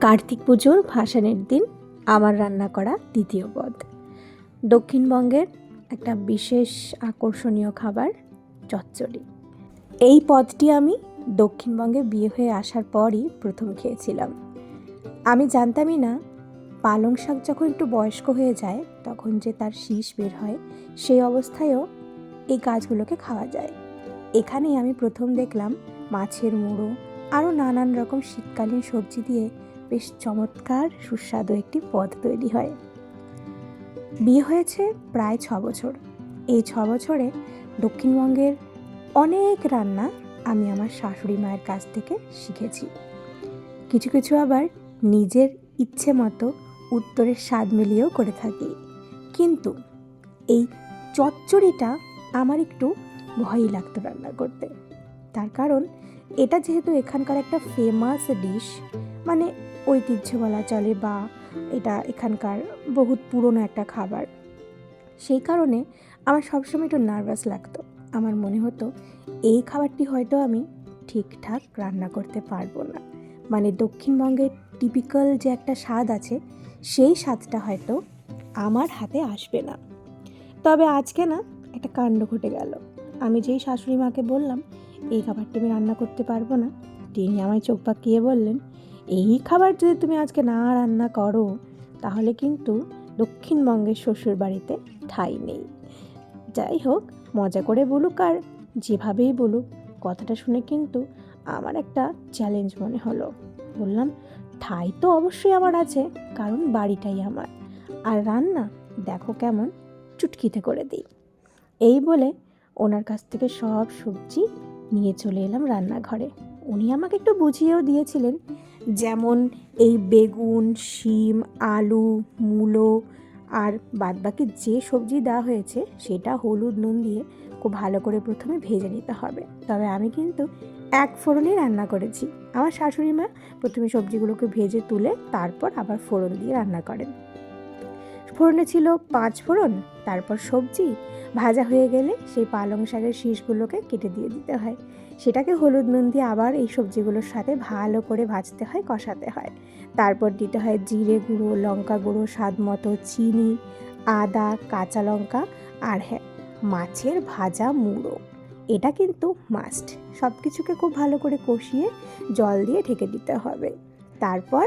কার্তিক পুজোর ভাসানের দিন, আমার রান্না করা দ্বিতীয় পদ। দক্ষিণবঙ্গের একটা বিশেষ আকর্ষণীয় খাবার, চচ্চড়ি। এই পদটি আমি দক্ষিণবঙ্গে বিয়ে হয়ে আসার পরই প্রথম খেয়েছিলাম। আমি জানতামই না, পালং শাক যখন একটু বয়স্ক হয়ে যায়, তখন যে তার শীষ বের হয়, সেই অবস্থায়ও এই গাছগুলোকে খাওয়া যায়। এখানেই আমি প্রথম দেখলাম মাছের মুড়ো, আরও নানান রকম শীতকালীন সবজি দিয়ে বেশ চমৎকার সুস্বাদু একটি পদ তৈরি হয়। বিয়ে হয়েছে প্রায় ছ বছর। এই ছ বছরে দক্ষিণবঙ্গের অনেক রান্না আমি আমার শাশুড়ি মায়ের কাছ থেকে শিখেছি। কিছু কিছু আবার নিজের ইচ্ছে মতো উত্তরের স্বাদ মিলিয়েও করে থাকি। কিন্তু এই চচ্চড়িটা আমার একটু ভয়ই লাগতো রান্না করতে। তার কারণ, এটা যেহেতু এখানকার একটা ফেমাস ডিশ মানে ঐতিহ্য বলা চলে বা এটা এখানকার বহুত পুরনো একটা খাবার। সেই কারণে আমার সবসময় একটু নার্ভাস লাগতো। আমার মনে হতো, এই খাবারটি হয়তো আমি ঠিকঠাক রান্না করতে পারব না। মানে দক্ষিণবঙ্গের টিপিক্যাল যে একটা স্বাদ আছে, সেই স্বাদটা হয়তো আমার হাতে আসবে না। তবে আজকে না, একটা কাণ্ড ঘটে গেল। আমি যেই শাশুড়ি মাকে বললাম, এই খাবারটি আমি রান্না করতে পারব না। তিনি আমায় চোখ পাকিয়ে বললেন, এই খাবার যদি তুমি আজকে না রান্না করো, তাহলে কিন্তু দক্ষিণবঙ্গের শ্বশুর বাড়িতে ঠাঁই নেই। যাই হোক, মজা করে বলুক আর যেভাবেই বলুক, কথাটা শুনে কিন্তু আমার একটা চ্যালেঞ্জ মনে হলো। বললাম, ঠাই তো অবশ্যই আমার আছে, কারণ বাড়িটাই আমার। আর রান্না, দেখো কেমন, চুটকিতে করে দিই। এই বলে ওনার কাছ থেকে সব সবজি নিয়ে চলে এলাম রান্নাঘরে। উনি আমাকে একটু বুঝিয়েও দিয়েছিলেন, যেমন এই বেগুন, শিম, আলু, মূলো আর বাদবাকি যে সবজি দেওয়া হয়েছে সেটা হলুদ নুন দিয়ে খুব ভালো করে প্রথমে ভেজে নিতে হবে। তবে আমি কিন্তু এক ফোড়নেই রান্না করেছি। আমার শাশুড়ি মা প্রথমে সবজিগুলোকে ভেজে তুলে তারপর আবার ফোড়ন দিয়ে রান্না করেন। ফোড়নে ছিল পাঁচ ফোড়ন, তারপর সবজি। ভাজা হয়ে গেলে সেই পালং শাকের শীষগুলোকে কেটে দিয়ে দিতে হয়। সেটাকে হলুদ নুন দিয়ে আবার এই সবজিগুলোর সাথে ভালো করে ভাজতে হয়, কষাতে হয়। তারপর দিতে হয় জিরে গুঁড়ো, লঙ্কা গুঁড়ো, স্বাদ মতো চিনি, আদা, কাঁচা লঙ্কা আর হ্যাঁ মাছের ভাজা মুড়ো। এটা কিন্তু মাস্ট। সব কিছুকে খুব ভালো করে কষিয়ে জল দিয়ে ঢেকে দিতে হবে। তারপর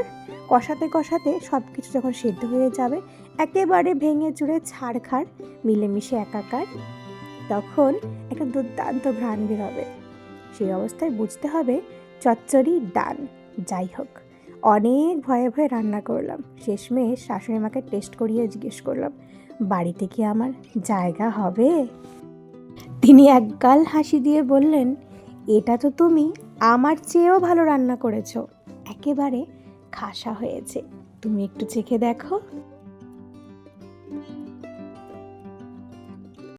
কষাতে কষাতে সব কিছু যখন সেদ্ধ হয়ে যাবে, একেবারে ভেঙে চুড়ে ছাড়খাড়, মিলেমিশে একাকার, তখন একটা দুর্দান্ত ঘ্রাণ বেরোবে সেই অবস্থায় বুঝতে হবে চচ্চড়ি ডান। যাই হোক, অনেক ভয়ে ভয়ে রান্না করলাম। শেষমেশ শাশুড়ি মাকে টেস্ট করিয়ে জিজ্ঞেস করলাম, বাড়িতে কি আমার জায়গা হবে? তিনি একগাল হাসি দিয়ে বললেন, এটা তো তুমি আমার চেয়েও ভালো রান্না করেছ। একেবারে খাসা হয়েছে। তুমি একটু চেখে দেখো।